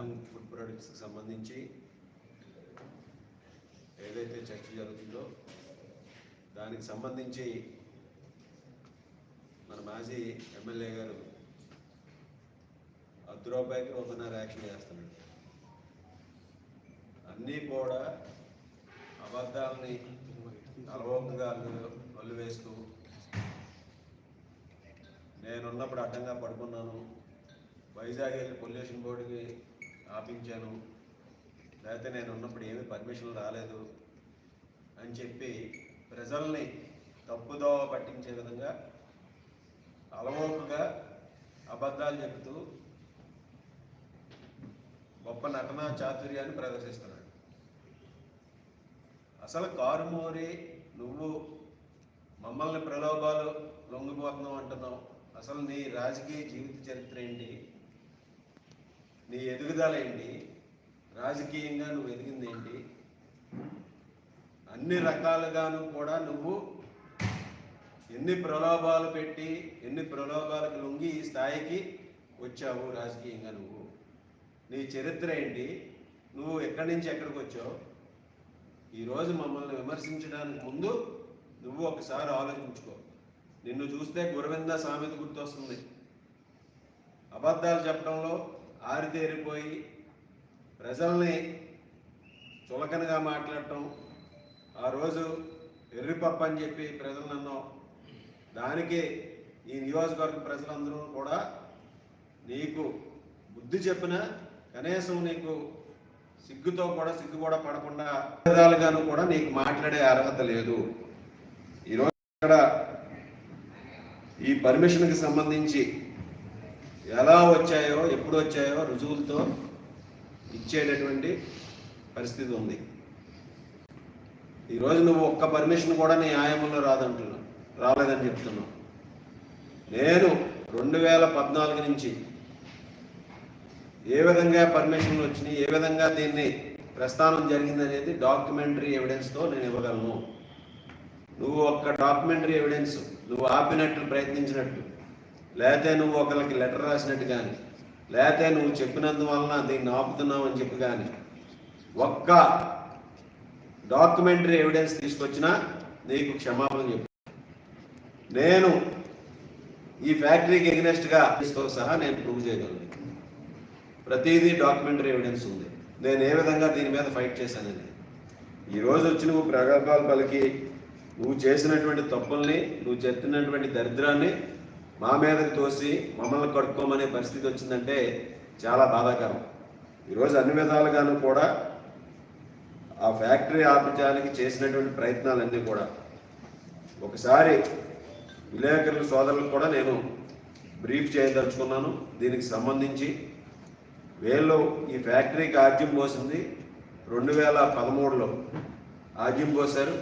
నేహం food ప్రొడక్ట్స్కి సంబంధించి ఏదైతే చర్చ జరుగుతుందో దానికి సంబంధించి మన మాజీ ఎమ్మెల్యే గారు అర్ధ రూపాయికి యాక్షన్ చేస్తున్నాడు. అన్నీ కూడా అబద్ధాలని అలవోకంగా అల్లు అల్లు వేస్తూ నేనున్నప్పుడు అడ్డంగా పడుకున్నాను. వైజాగ్ వెళ్ళి పొల్యూషన్ బోర్డుకి ఆపించాను. లేకపోతే నేను ఉన్నప్పుడు ఏమీ పర్మిషన్ రాలేదు అని చెప్పి ప్రజల్ని తప్పుదోవ పట్టించే విధంగా అలవోకగా అబద్ధాలు చెబుతూ గొప్ప నటనా చాతుర్యాన్ని ప్రదర్శిస్తున్నాడు. అసలు కారుమూరి నువ్వు మమ్మల్ని ప్రలోభాలు లొంగిపోతున్నావు అంటున్నావు. అసలు నీ రాజకీయ జీవిత చరిత్ర ఏంటి? నీ ఎదుగుదల ఏంటి రాజకీయంగా నువ్వు ఎదిగింది ఏంటి అన్ని రకాలుగాను కూడా నువ్వు ఎన్ని ప్రలోభాలు పెట్టి ఎన్ని ప్రలోభాలకు లొంగి ఈ స్థాయికి వచ్చావు రాజకీయంగా నువ్వు? నీ చరిత్ర ఏంటి? నువ్వు ఎక్కడి నుంచి ఎక్కడికి వచ్చావు? ఈరోజు మమ్మల్ని విమర్శించడానికి ముందు నువ్వు ఒకసారి ఆలోచించుకో. నిన్ను చూస్తే గురవింద సామెత గుర్తొస్తుంది. అబద్ధాలు చెప్పడంలో ఆరితేరిపోయి ప్రజల్ని చులకనగా మాట్లాడటం ఆ రోజు ఎర్రిపప్పు అని చెప్పి ప్రజలు అన్నాం. దానికి ఈ నియోజకవర్గ ప్రజలందరూ కూడా నీకు బుద్ధి చెప్పిన కనీసం నీకు సిగ్గుతో కూడా సిగ్గు కూడా పడకుండా విధాలుగాను కూడా నీకు మాట్లాడే అర్హత లేదు. ఈరోజు ఇక్కడ ఈ పర్మిషన్కి సంబంధించి ఎలా వచ్చాయో ఎప్పుడు వచ్చాయో రుజువులతో ఇచ్చేటటువంటి పరిస్థితి ఉంది. ఈరోజు నువ్వు ఒక్క పర్మిషన్ కూడా నీ ఆయంలో రాదంటున్నావు రాలేదని చెప్తున్నావు. నేను రెండు వేల పద్నాలుగు నుంచి ఏ విధంగా పర్మిషన్లు వచ్చినాయి ఏ విధంగా దీన్ని ప్రస్థానం జరిగిందనేది డాక్యుమెంటరీ ఎవిడెన్స్తో నేను ఇవ్వగలను. నువ్వు ఒక్క డాక్యుమెంటరీ ఎవిడెన్స్ నువ్వు ఆపినట్లు ప్రయత్నించినట్టు లేకపోతే నువ్వు ఒకరికి లెటర్ రాసినట్టు కానీ లేకపోతే నువ్వు చెప్పినందువలన దీన్ని ఆపుతున్నావు అని చెప్పి కానీ ఒక్క డాక్యుమెంటరీ ఎవిడెన్స్ తీసుకొచ్చినా నీకు క్షమాపణ చెప్పు. నేను ఈ ఫ్యాక్టరీకి ఎగ్నెస్ట్గా తో సహా నేను ప్రూవ్ చేయగలను. ప్రతిదీ డాక్యుమెంటరీ ఎవిడెన్స్ ఉంది. నేను ఏ విధంగా దీని మీద ఫైట్ చేశానని. ఈరోజు వచ్చి నువ్వు ప్రగల్భాలు పలికి నువ్వు చేసినటువంటి తప్పుల్ని నువ్వు చెప్తున్నటువంటి దరిద్రాన్ని మా మీదకి తోసి మమ్మల్ని కడుక్కోమనే పరిస్థితి వచ్చిందంటే చాలా బాధాకరం. ఈరోజు అన్ని విధాలుగాను కూడా ఆ ఫ్యాక్టరీ ఆపించడానికి చేసినటువంటి ప్రయత్నాలన్నీ కూడా. ఒకసారి విలేకరుల సోదరులకు కూడా నేను బ్రీఫ్ చేయదలుచుకున్నాను. దీనికి సంబంధించి వీళ్ళు ఈ ఫ్యాక్టరీకి ఆజ్యం పోసింది రెండు వేల పదమూడులో. ఆజ్యం పోశారు.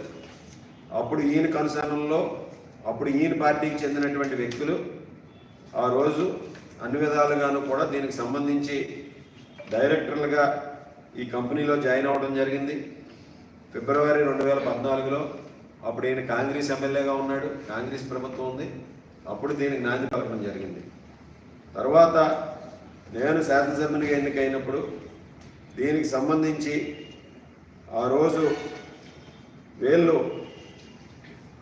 అప్పుడు ఈయన కనుసరణలో అప్పుడు ఈయన పార్టీకి చెందినటువంటి వ్యక్తులు ఆ రోజు అన్ని విధాలుగాను కూడా దీనికి సంబంధించి డైరెక్టర్లుగా ఈ కంపెనీలో జాయిన్ అవ్వడం జరిగింది. ఫిబ్రవరి రెండు వేల పద్నాలుగులో అప్పుడు ఈయన కాంగ్రెస్ ఎమ్మెల్యేగా ఉన్నాడు. కాంగ్రెస్ ప్రభుత్వం ఉంది. అప్పుడు దీనికి నాంది పలకడం జరిగింది. తర్వాత నేను శాసనసభ్యునిగా ఎన్నికైనప్పుడు దీనికి సంబంధించి ఆ రోజు వీళ్ళు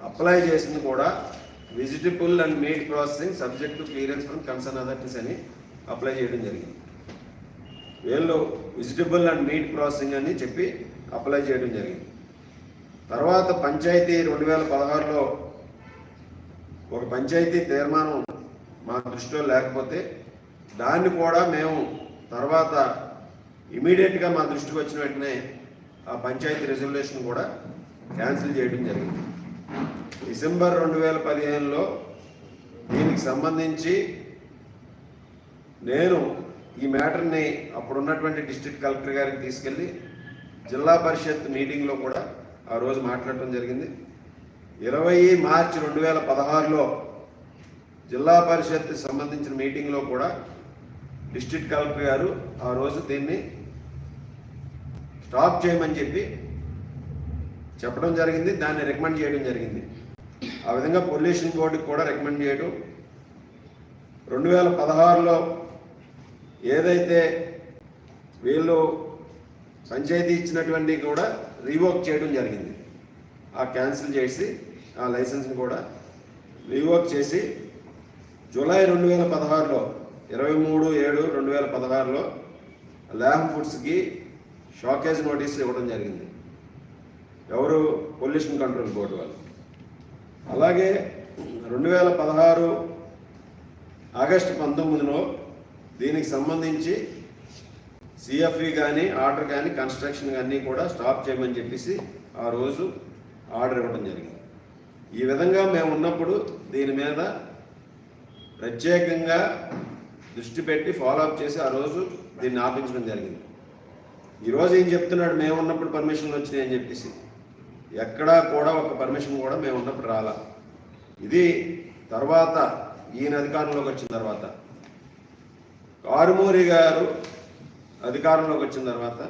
అప్లై చేసింది కూడా vegetable and meat processing subject to clearance from concern authorities అని అప్లై చేయడం జరిగింది. వీళ్ళు వెజిటబుల్ అండ్ మీట్ ప్రాసెసింగ్ అని చెప్పి అప్లై చేయడం జరిగింది. తర్వాత పంచాయతీ రెండు వేల పదహారులో ఒక పంచాయతీ తీర్మానం మా దృష్టిలో లేకపోతే దాన్ని కూడా మేము తర్వాత ఇమీడియట్గా మా దృష్టికి వచ్చిన వెంటనే ఆ పంచాయతీ రెజల్యూషన్ కూడా క్యాన్సిల్ చేయడం జరిగింది. డిసెంబర్ రెండు వేల పదిహేనులో దీనికి సంబంధించి నేను ఈ మ్యాటర్ని అప్పుడున్నటువంటి డిస్ట్రిక్ట్ కలెక్టర్ గారికి తీసుకెళ్ళి జిల్లా పరిషత్ మీటింగ్లో కూడా ఆ రోజు మాట్లాడటం జరిగింది. ఇరవై మార్చి రెండు వేల పదహారులో జిల్లా పరిషత్ సంబంధించిన మీటింగ్లో కూడా డిస్ట్రిక్ట్ కలెక్టర్ గారు ఆ రోజు దీన్ని స్టాప్ చేయమని చెప్పి చెప్పడం జరిగింది దాన్ని రికమెండ్ చేయడం జరిగింది. ఆ విధంగా పొల్యూషన్ బోర్డుకి కూడా రికమెండ్ చేయడం. రెండు వేల పదహారులో ఏదైతే వీళ్ళు పంచాయతీ ఇచ్చినటువంటి కూడా రీవోక్ చేయడం జరిగింది. ఆ క్యాన్సిల్ చేసి ఆ లైసెన్స్ని కూడా రీవోక్ చేసి జూలై రెండు వేల పదహారులో ఇరవై మూడు ఏడు రెండు వేల పదహారులో ల్యాబ్ ఫుడ్స్కి షాకేజ్ నోటీసులు ఇవ్వడం జరిగింది. ఎవరు పొల్యూషన్ కంట్రోల్ బోర్డు వాళ్ళు. అలాగే రెండు వేల పదహారు ఆగస్టు పంతొమ్మిదిలో దీనికి సంబంధించి సిఎఫ్ఈ కానీ ఆర్డర్ కానీ కన్స్ట్రక్షన్ కానీ కూడా స్టాప్ చేయమని చెప్పేసి ఆ రోజు ఆర్డర్ ఇవ్వడం జరిగింది. ఈ విధంగా మేము ఉన్నప్పుడు దీని మీద ప్రత్యేకంగా దృష్టి పెట్టి ఫాలోఅప్ చేసి ఆ రోజు దీన్ని ఆపించడం జరిగింది. ఈరోజు ఏం చెప్తున్నాడు మేము ఉన్నప్పుడు పర్మిషన్లు వచ్చినాయి అని చెప్పేసి. ఎక్కడా కూడా ఒక పర్మిషన్ కూడా మేము ఉన్నప్పుడు రాలా. ఇది తర్వాత ఈయన అధికారంలోకి వచ్చిన తర్వాత. కారుమూరి గారు అధికారంలోకి వచ్చిన తర్వాత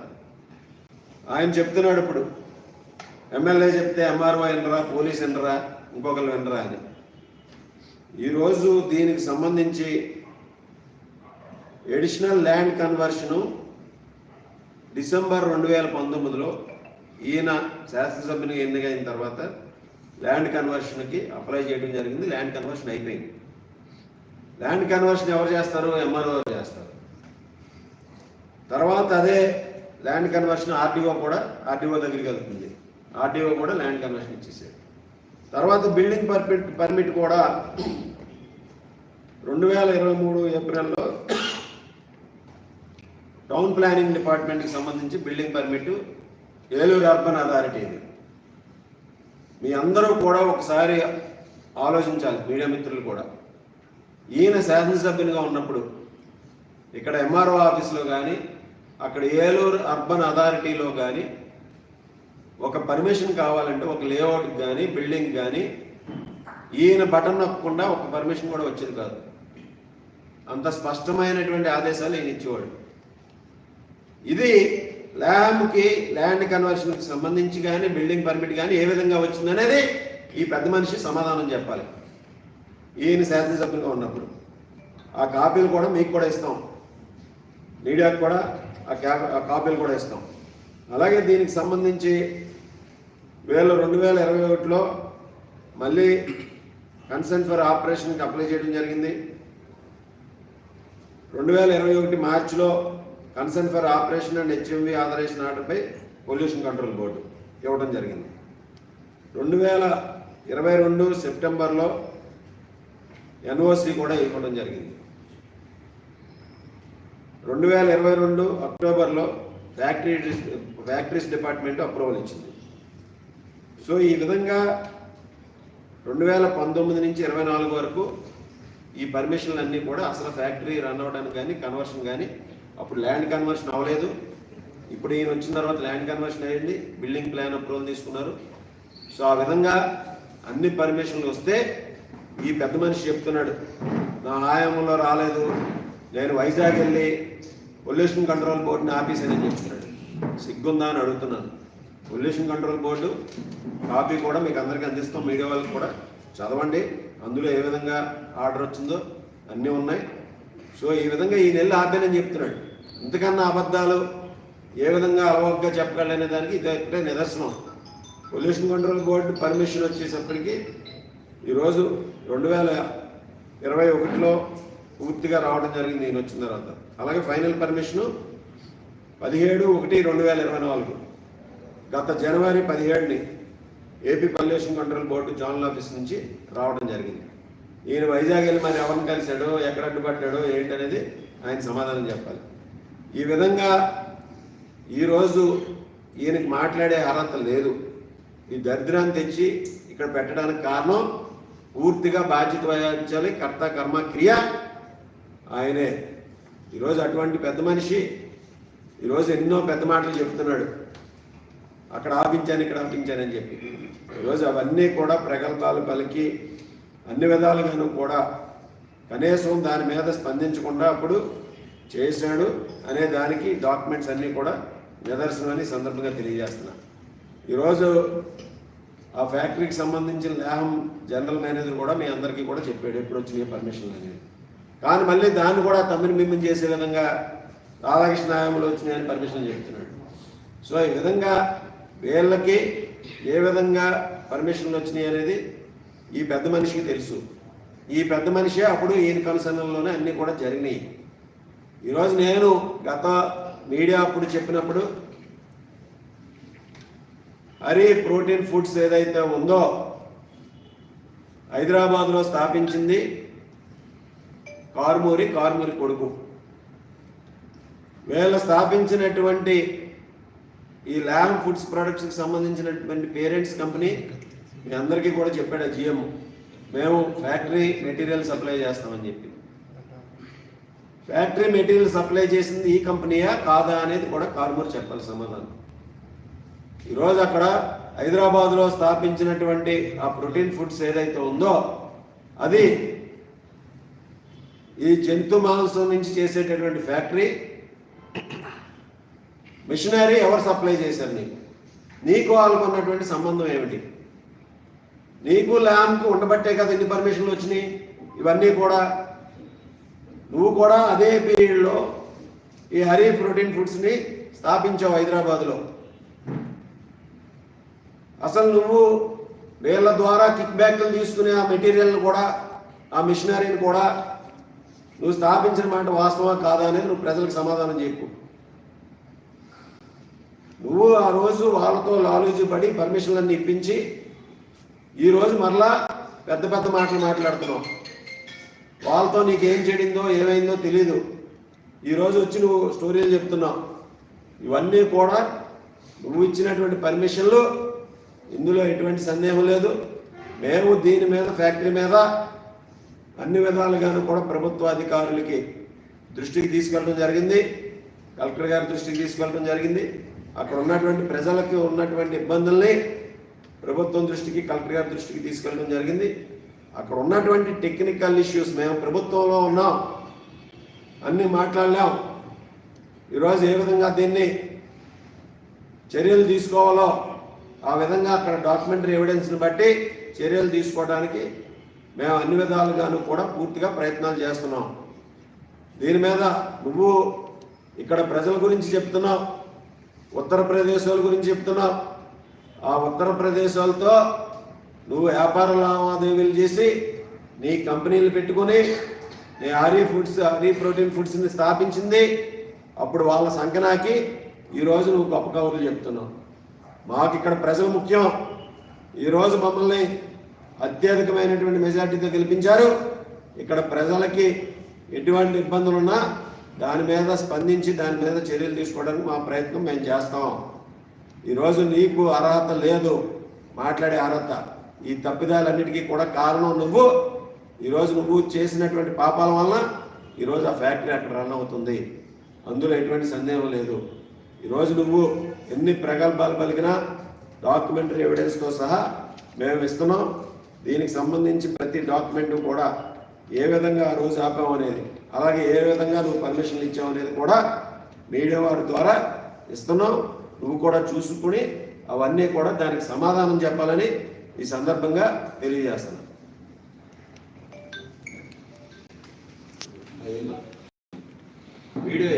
ఆయన చెప్తున్నాడు ఇప్పుడు. ఎమ్మెల్యే చెప్తే ఎంఆర్ఓ వినరా పోలీస్ వినరా ఇంకొకరు వినరా అని. ఈరోజు దీనికి సంబంధించి ఎడిషనల్ ల్యాండ్ కన్వర్షను డిసెంబర్ రెండు వేల పంతొమ్మిదిలో ఈయన శాసనసభ్యునిగా ఎన్నికైన తర్వాత ల్యాండ్ కన్వర్షన్కి అప్లై చేయడం జరిగింది. ల్యాండ్ కన్వర్షన్ అయిపోయింది. ల్యాండ్ కన్వర్షన్ ఎవరు చేస్తారు? ఎంఆర్ఓ చేస్తారు. తర్వాత అదే ల్యాండ్ కన్వర్షన్ ఆర్డీఓ కూడా ఆర్డీఓ దగ్గరికి వెళ్తుంది. ఆర్డీఓ కూడా ల్యాండ్ కన్వర్షన్ ఇచ్చేసాడు తర్వాత బిల్డింగ్ పర్మిట్ పర్మిట్ కూడా రెండు వేల ఇరవై మూడు ఏప్రిల్లో టౌన్ ప్లానింగ్ డిపార్ట్మెంట్కి సంబంధించి building permit Eluru urban authority ఇది. మీ అందరూ కూడా ఒకసారి ఆలోచించాలి మీడియా మిత్రులు కూడా. ఈయన శాసనసభ్యునిగా ఉన్నప్పుడు ఇక్కడ ఎంఆర్ఓ ఆఫీస్లో కానీ అక్కడ ఏలూరు అర్బన్ అథారిటీలో కానీ ఒక పర్మిషన్ కావాలంటే ఒక లేఅవుట్ కానీ బిల్డింగ్ కానీ ఈయన బటన్ నొక్కకుండా ఒక పర్మిషన్ కూడా వచ్చేది కాదు. అంత స్పష్టమైనటువంటి ఆదేశాలు ఈయన ఇచ్చేవాడు. ఇది ల్యాండ్కి ల్యాండ్ కన్వర్షన్కి సంబంధించి కానీ బిల్డింగ్ పర్మిట్ కానీ ఏ విధంగా వచ్చిందనేది ఈ పెద్ద మనిషి సమాధానం చెప్పాలి. ఈయన శాసనసభ్యులుగా ఉన్నప్పుడు. ఆ కాపీలు కూడా మీకు కూడా ఇస్తాం. మీడియాకు కూడా ఆ క్యా ఆ కాపీలు కూడా ఇస్తాం. అలాగే దీనికి సంబంధించి వేల రెండు వేల ఇరవై ఒకటిలో మళ్ళీ కన్సెంట్ ఫర్ ఆపరేషన్కి అప్లై చేయడం జరిగింది. రెండు వేల ఇరవై ఒకటి మార్చిలో concern for operation and HMV authorization ఆర్డర్పై pollution control board ఇవ్వడం జరిగింది. రెండు వేల ఇరవై రెండు సెప్టెంబర్లో ఎన్ఓసి కూడా ఇవ్వడం జరిగింది. రెండు వేల ఇరవై రెండు అక్టోబర్లో ఫ్యాక్టరీ ఫ్యాక్టరీస్ డిపార్ట్మెంట్ అప్రూవల్ ఇచ్చింది. సో ఈ విధంగా రెండు వేల పంతొమ్మిది నుంచి ఇరవై నాలుగు వరకు ఈ పర్మిషన్లన్నీ కూడా అసలు ఫ్యాక్టరీ రన్ అవ్వడానికి కానీ కన్వర్షన్ కానీ అప్పుడు ల్యాండ్ కన్వర్షన్ అవ్వలేదు. ఇప్పుడు ఈయన వచ్చిన తర్వాత ల్యాండ్ కన్వర్షన్ అయ్యండి బిల్డింగ్ ప్లాన్ అప్రూవల్ తీసుకున్నారు. సో ఆ విధంగా అన్ని పర్మిషన్లు వస్తే ఈ పెద్ద మనిషి చెప్తున్నాడు నా ఆయామంలో రాలేదు. నేను వైజాగ్ వెళ్ళి పొల్యూషన్ కంట్రోల్ బోర్డుని ఆఫీసని చెప్తున్నాడు. సిగ్గుందా అని అడుగుతున్నాను. పొల్యూషన్ కంట్రోల్ బోర్డు కాపీ కూడా మీకు అందరికీ అందిస్తాం. మీడియా వాళ్ళకి కూడా చదవండి. అందులో ఏ విధంగా ఆర్డర్ వచ్చిందో అన్నీ ఉన్నాయి. సో ఈ విధంగా ఈ నెల ఆపానని చెప్తున్నాడు. ఇంతకన్నా అబద్ధాలు? ఏ విధంగా అలవాటుగా చెప్పగలనే దానికి ఇదే నిదర్శనం. పొల్యూషన్ కంట్రోల్ బోర్డు పర్మిషన్ వచ్చేసప్పటికి ఈరోజు రెండు వేల ఇరవై ఒకటిలో పూర్తిగా రావడం జరిగింది నేను వచ్చిన తర్వాత. అలాగే ఫైనల్ పర్మిషను పదిహేడు ఒకటి రెండు వేల ఇరవై నాలుగు. గత జనవరి పదిహేడుని AP pollution control board zonal office నుంచి రావడం జరిగింది. ఈయన వైజాగ్ వెళ్ళి మరి ఎవరిని కలిశాడో ఎక్కడ అడ్డుపడ్డాడో ఏంటనేది ఆయన సమాధానం చెప్పాలి. ఈ విధంగా ఈరోజు ఈయనకి మాట్లాడే అర్హత లేదు. ఈ దరిద్రాన్ని తెచ్చి ఇక్కడ పెట్టడానికి కారణం పూర్తిగా బాధ్యత వహించాలి. కర్త కర్మ క్రియ ఆయనే. ఈరోజు అటువంటి పెద్ద మనిషి ఈరోజు ఎన్నో పెద్ద మాటలు చెప్తున్నాడు. అక్కడ ఆపించాను ఇక్కడ ఆపించానని చెప్పి. ఈరోజు అవన్నీ కూడా ప్రగల్భాలు పలికి అన్ని విధాలుగాను కూడా కనీసం దాని మీద స్పందించకుండా అప్పుడు చేశాడు అనే దానికి డాక్యుమెంట్స్ అన్నీ కూడా నిదర్శనమని సందర్భంగా తెలియజేస్తున్నా. ఈరోజు ఆ ఫ్యాక్టరీకి సంబంధించిన లేహం జనరల్ మేనేజర్ కూడా మీ అందరికీ కూడా చెప్పాడు ఎప్పుడు వచ్చినాయి పర్మిషన్లు అనేది కానీ మళ్ళీ దాన్ని కూడా తమ్మిని మిమ్మల్ని చేసే విధంగా రాధాకృష్ణ ఆయంలో వచ్చినాయని పర్మిషన్ చెప్తున్నాడు సో ఈ విధంగా వీళ్ళకి ఏ విధంగా పర్మిషన్లు వచ్చినాయి అనేది ఈ పెద్ద మనిషికి తెలుసు. ఈ పెద్ద మనిషే అప్పుడు ఈయన కనుసన్నల్లోనే అన్నీ కూడా జరిగినాయి. ఈరోజు నేను గత మీడియా అప్పుడు చెప్పినప్పుడు హరి ప్రోటీన్ ఫుడ్స్ ఏదైతే ఉందో హైదరాబాద్లో స్థాపించింది కార్మూరి కార్మూరి కొడుకు. వీళ్ళు స్థాపించినటువంటి ఈ ల్యామ్ ఫుడ్స్ ప్రొడక్ట్స్కి సంబంధించినటువంటి పేరెంట్స్ కంపెనీ మీ అందరికీ కూడా చెప్పాడు జిఎం. మేము ఫ్యాక్టరీ మెటీరియల్ సప్లై చేస్తామని చెప్పి. ఫ్యాక్టరీ మెటీరియల్ సప్లై చేసింది ఈ కంపెనీయా? కాదా అనేది కూడా కార్మూర్ చెప్పాలి సమాధానం. ఈరోజు అక్కడ హైదరాబాద్లో స్థాపించినటువంటి ఆ ప్రోటీన్ ఫుడ్స్ ఏదైతే ఉందో అది ఈ జంతు మాంసం నుంచి చేసేటటువంటి ఫ్యాక్టరీ. మిషనరీ ఎవరు సప్లై చేశారు నీకు? నీకు వాళ్ళకు ఉన్నటువంటి సంబంధం ఏమిటి? నీకు ల్యామ్కి ఉండబట్టే కదా ఎన్ని పర్మిషన్లు వచ్చినాయి. ఇవన్నీ కూడా నువ్వు కూడా అదే పీరియడ్లో ఈ హరి ప్రోటీన్ ఫుడ్స్ని స్థాపించావు హైదరాబాద్లో. అసలు నువ్వు వీళ్ళ ద్వారా కిక్ బ్యాక్లు తీసుకునే ఆ మెటీరియల్ని కూడా ఆ మిషనరీని కూడా నువ్వు స్థాపించిన మాట వాస్తవా కాదా అనేది నువ్వు ప్రజలకు సమాధానం చెప్పు. నువ్వు ఆ రోజు వాళ్ళతో లాలూజీ పడి పర్మిషన్లన్నీ ఇప్పించి ఈరోజు మరలా పెద్ద పెద్ద మాటలు మాట్లాడుతున్నావు. వాళ్ళతో నీకేం చెడిందో ఏమైందో తెలీదు. ఈరోజు వచ్చి నువ్వు స్టోరీలు చెప్తున్నావు. ఇవన్నీ కూడా నువ్వు ఇచ్చినటువంటి పర్మిషన్లు ఇందులో ఎటువంటి సందేహం లేదు. మేము దీని మీద ఫ్యాక్టరీ మీద అన్ని విధాలుగాను కూడా ప్రభుత్వ అధికారులకి దృష్టికి తీసుకెళ్ళడం జరిగింది. కలెక్టర్ గారి దృష్టికి తీసుకెళ్ళడం జరిగింది. అక్కడ ఉన్నటువంటి ప్రజలకు ఉన్నటువంటి ఇబ్బందుల్ని ప్రభుత్వం దృష్టికి కలెక్టర్ గారి దృష్టికి తీసుకెళ్ళడం జరిగింది. అక్కడ ఉన్నటువంటి టెక్నికల్ ఇష్యూస్ మేము ప్రభుత్వంలో ఉన్నాం. అన్నీ మాట్లాడలేం. ఈరోజు ఏ విధంగా దీన్ని చర్యలు తీసుకోవాలో ఆ విధంగా అక్కడ డాక్యుమెంటరీ ఎవిడెన్స్ని బట్టి చర్యలు తీసుకోవడానికి మేము అన్ని విధాలుగాను కూడా పూర్తిగా ప్రయత్నాలు చేస్తున్నాం. దీని మీద నువ్వు ఇక్కడ ప్రజల గురించి చెప్తున్నావు. ఉత్తరప్రదేశ్ వాళ్ళ గురించి చెప్తున్నావు. ఆ ఉత్తరప్రదేశ్ వాళ్ళతో నువ్వు వ్యాపార లావాదేవీలు చేసి నీ కంపెనీలు పెట్టుకొని నీ ఆరీ ఫుడ్స్ ఆరీ ప్రోటీన్ ఫుడ్స్ని స్థాపించింది. అప్పుడు వాళ్ళ సంకనాకి ఈరోజు నువ్వు గొప్ప కబుర్లు చెప్తున్నావు. మాకు ఇక్కడ ప్రజలు ముఖ్యం. ఈరోజు మమ్మల్ని అత్యధికమైనటువంటి మెజార్టీతో గెలిపించారు. ఇక్కడ ప్రజలకి ఎటువంటి ఇబ్బందులు ఉన్నా దాని మీద స్పందించి దాని మీద చర్యలు తీసుకోవడానికి మా ప్రయత్నం మేము చేస్తాం. ఈరోజు నీకు అర్హత లేదు. మాట్లాడే అర్హత ఈ తప్పిదాలన్నిటికీ కూడా కారణం నువ్వు. ఈరోజు నువ్వు చేసినటువంటి పాపాల వలన ఈరోజు ఆ ఫ్యాక్టరీ అక్కడ రన్ అవుతుంది. అందులో ఎటువంటి సందేహం లేదు. ఈరోజు నువ్వు ఎన్ని ప్రగల్భాలు పలికినా డాక్యుమెంటరీ ఎవిడెన్స్తో సహా మేము ఇస్తున్నాం. దీనికి సంబంధించి ప్రతి డాక్యుమెంట్ కూడా ఏ విధంగా ఆ రోజు ఆపాం అనేది అలాగే ఏ విధంగా నువ్వు పర్మిషన్లు ఇచ్చావు అనేది కూడా మీడియా వారి ద్వారా ఇస్తున్నాం. నువ్వు కూడా చూసుకుని అవన్నీ కూడా దానికి సమాధానం చెప్పాలని ఈ సందర్భంగా తెలియజేస్తున్నాను వీడియో